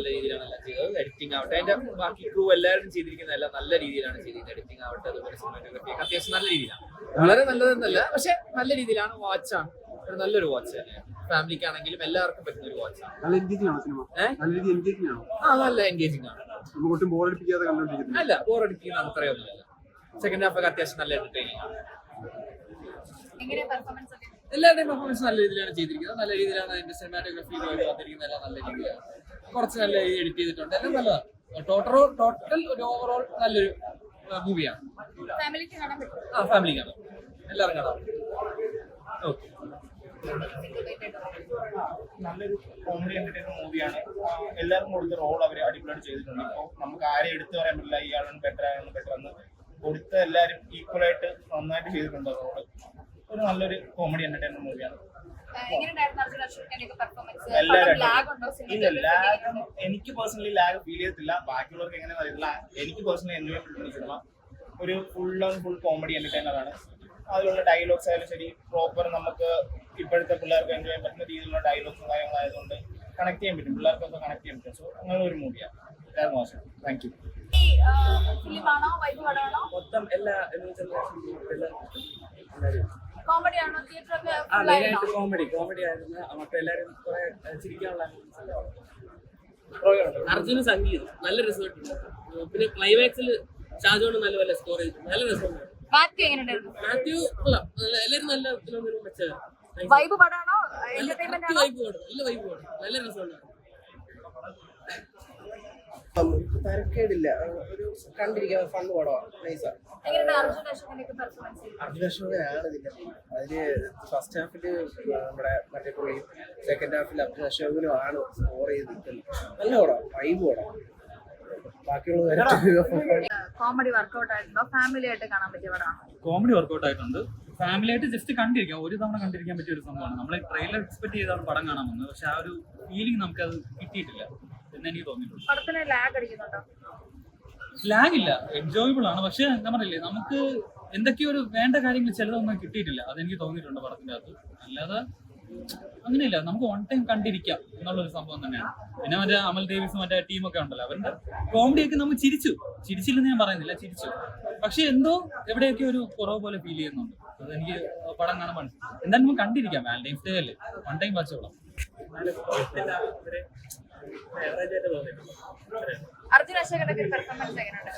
നല്ല രീതിയിലാണ് എല്ലാം ചെയ്തത്. എഡിറ്റിംഗ് ആവട്ടെ. അതിന്റെ ബാക്കി ക്രൂ എല്ലാവരും ചെയ്തിരിക്കുന്ന എല്ലാം നല്ല രീതിയിലാണ് ചെയ്തിരിക്കുന്നത്. എഡിറ്റിംഗ് ആവട്ടെ അതുപോലെ സിനിമാറ്റോഗ്രഫി ഒക്കെ അത്യാവശ്യം നല്ല രീതിയിലാണ്. വളരെ നല്ലതെന്നല്ല പക്ഷെ നല്ല രീതിയിലാണ് വാച്ചാണ് ഒരു നല്ലൊരു വാച്ച് തന്നെയാണ് ഫാമിലിക്കാണെങ്കിലും എല്ലാവർക്കും പറ്റുന്ന ഒരു വാച്ചാണ് നല്ല എൻഗേജിംഗ് ആണ് സിനിമ നല്ല രീതി എൻഗേജിംഗ് ആണ്? ആ നല്ല എൻഗേജിംഗ് ആണ്. നമുക്ക് ഒട്ടും കണ്ടോണ്ടിരിക്കുന്നത് അല്ല ബോർ അടിപ്പിക്കുന്ന സെക്കൻഡ് ഹാഫ് ഒക്കെ അത്യാവശ്യം നല്ല എന്റർടൈനിങ് ആണ്. എങ്ങനെ പെർഫോമൻസ് ഒക്കെ? എല്ലാവരുടെയും പെർഫോമൻസ് നല്ല രീതിയിലാണ് ചെയ്തിരിക്കുന്നത്. നല്ല രീതിയിലാണ് അതിന്റെ സിനിമാറ്റോഗ്രഫി വന്നിരിക്കുന്നത് എല്ലാം നല്ല രീതിയിലാണ് കുറച്ച് നല്ല രീതിയിൽ എഡിറ്റ് ചെയ്തിട്ടുണ്ട്. എല്ലാം നല്ലതാണ്. ടോട്ടൽ ടോട്ടൽ ഒരു ഓവറോൾ നല്ലൊരു മൂവിയാണ് ആ ഫാമിലി കാണാം. എല്ലാവരും കാണാം. ഓക്കെ. നല്ലൊരു കോമഡി എന്റർടൈൻമെന്റ് മൂവിയാണ് എല്ലാവർക്കും കൊടുത്ത റോൾ അവർ അടിപൊളിയായിട്ട് ചെയ്തിട്ടുണ്ട്. ഇപ്പോൾ നമുക്ക് ആരെയും എടുത്തു പറയാൻ പറ്റില്ല. ഇയാളാണ് ബെറ്റർ ആയാലും ബെറ്റർ എന്ന് കൊടുത്ത എല്ലാവരും ഈക്വൽ ആയിട്ട് നന്നായിട്ട് ചെയ്തിട്ടുണ്ട് റോൾ ഒരു നല്ലൊരു കോമഡി എന്റർടൈൻമെന്റ് മൂവിയാണ് എങ്ങനെയുണ്ടായിരുന്നു അർജുൻ അശോകന്റെ പെർഫോമൻസ് എല്ലാവരും ലാഗ് ഇല്ല ലാഗ് എനിക്ക് പേഴ്സണലി ലാഗ് ഫീൽ ചെയ്തിട്ടില്ല. ബാക്കിയുള്ളവർക്ക് എങ്ങനെ അറിയില്ല. എനിക്ക് പേഴ്സണലി എൻജോയ് ചെയ്തിട്ടുണ്ട് സിനിമ ഒരു full and full comedy entertainer ആണ്. അതിലുള്ള ഡയലോഗ്സ് ആയാലും ശരി പ്രോപ്പർ നമുക്ക് ഇപ്പോഴത്തെ പിള്ളേർക്ക് എൻജോയ് ചെയ്യാൻ പറ്റുന്ന രീതിയിലുള്ള ഡയലോഗ്സും കാര്യങ്ങളായതുകൊണ്ട് കണക്ട് ചെയ്യാൻ പറ്റും. പിള്ളേർക്കൊക്കെ കണക്ട് ചെയ്യാൻ പറ്റും. സോ അങ്ങനെ ഒരു മൂവിയാണ് എല്ലാവർക്കും മോശം. താങ്ക് യു മൊത്തം എല്ലാ തിയേറ്റർ ഒക്കെ കോമഡി കോമഡി ആയിരുന്നു. മറ്റേ എല്ലാവരും കുറെ ചിരിക്കാനുള്ള അർജുന് സംഗീതം. നല്ല രസമായിട്ടുണ്ട് പിന്നെ ക്ലൈമാക്സിൽ ഷാജോണ് നല്ല പോലെ സ്കോർ ചെയ്തു. നല്ല രസമുണ്ട് മാത്യു എങ്ങനെയുണ്ടായിരുന്നു? മാത്യു കൊള്ളാം. നല്ല- എല്ലാവരും നല്ല ഇതിലൊന്നും വൈബ് പാടാണോ? എന്റർടൈൻമെന്റ് വൈബ് പോടും. നല്ല വൈബ് പാടും. നല്ല രസമുണ്ട് തരക്കേടില്ല. ഒരു കണ്ടിരിക്കാൻ ഫൺ പടമാണ് നൈസാ എങ്ങനെയുണ്ട് അർജുൻ അശോകന്റെ പെർഫോമൻസ് അർജുൻ അശോകനാണ് ഇതിന്റെ അതിൽ ഫസ്റ്റ് ഹാഫിൽ നമ്മുടെ മറ്റേ പുള്ളി സെക്കൻഡ് ഹാഫിൽ അർജുന അശോകനും ആണ് സ്കോർ ചെയ്ത് നിൽക്കുന്നത്. നല്ല പടം വൈബ് പടം കോമഡി വർക്ക്ഔട്ട് ആയിട്ടുണ്ടോ? ഫാമിലി ആയിട്ട് കാണാൻ പറ്റിയ പടമാണോ? കോമഡി വർക്കൗട്ട് ആയിട്ടുണ്ട്. ഫാമിലി ആയിട്ട് ജസ്റ്റ് കണ്ടിരിക്കാം. ഒരു തവണ കണ്ടിരിക്കാൻ പറ്റിയ ഒരു സംഭവമാണ്. നമ്മൾ ട്രെയിലർ എക്സ്പെക്ട് ചെയ്താണ് പടം കാണാൻ വന്നത്. പക്ഷെ ആ ഒരു ഫീലിംഗ് നമുക്ക് അത് കിട്ടിയിട്ടില്ല. എന്ന് എനിക്ക് തോന്നിയിട്ടുണ്ട്. പടത്തിന് ലാഗ് അടിക്കുന്നുണ്ടോ? ലാഗ് ഇല്ല. എൻജോയബിൾ ആണ്. പക്ഷെ എന്താ പറയില്ലേ നമുക്ക് എന്തൊക്കെയോ ഒരു വേണ്ട കാര്യങ്ങൾ ചിലതൊന്നും കിട്ടിയിട്ടില്ല. അതെനിക്ക് തോന്നിയിട്ടുണ്ട് പടത്തിന്റെ അകത്ത്. അല്ലാതെ അങ്ങനെയല്ല. നമുക്ക് വൺ ടൈം കണ്ടിരിക്കാം എന്നുള്ളൊരു സംഭവം തന്നെയാണ്. പിന്നെ മറ്റേ അമൽ ദേവീസ് മറ്റേ ടീമൊക്കെ ഉണ്ടല്ലോ. അവരുടെ കോമഡി ഒക്കെ നമ്മൾ ചിരിച്ചു. ചിരിച്ചില്ലെന്ന് ഞാൻ പറയുന്നില്ല. ചിരിച്ചു. പക്ഷെ എന്തോ എവിടെയൊക്കെ ഒരു കുറവ് പോലെ ഫീൽ ചെയ്യുന്നുണ്ട്. അതെനിക്ക് പടം കാണാൻ എന്തായാലും നമുക്ക് കണ്ടിരിക്കാം. വാലന്റൈൻസ് ഡേ അല്ലേ? വൺ ടൈം വാച്ചോളാം. അർജുൻ അശോകന്റെ പെർഫോമൻസ് എങ്ങനെയുണ്ട്?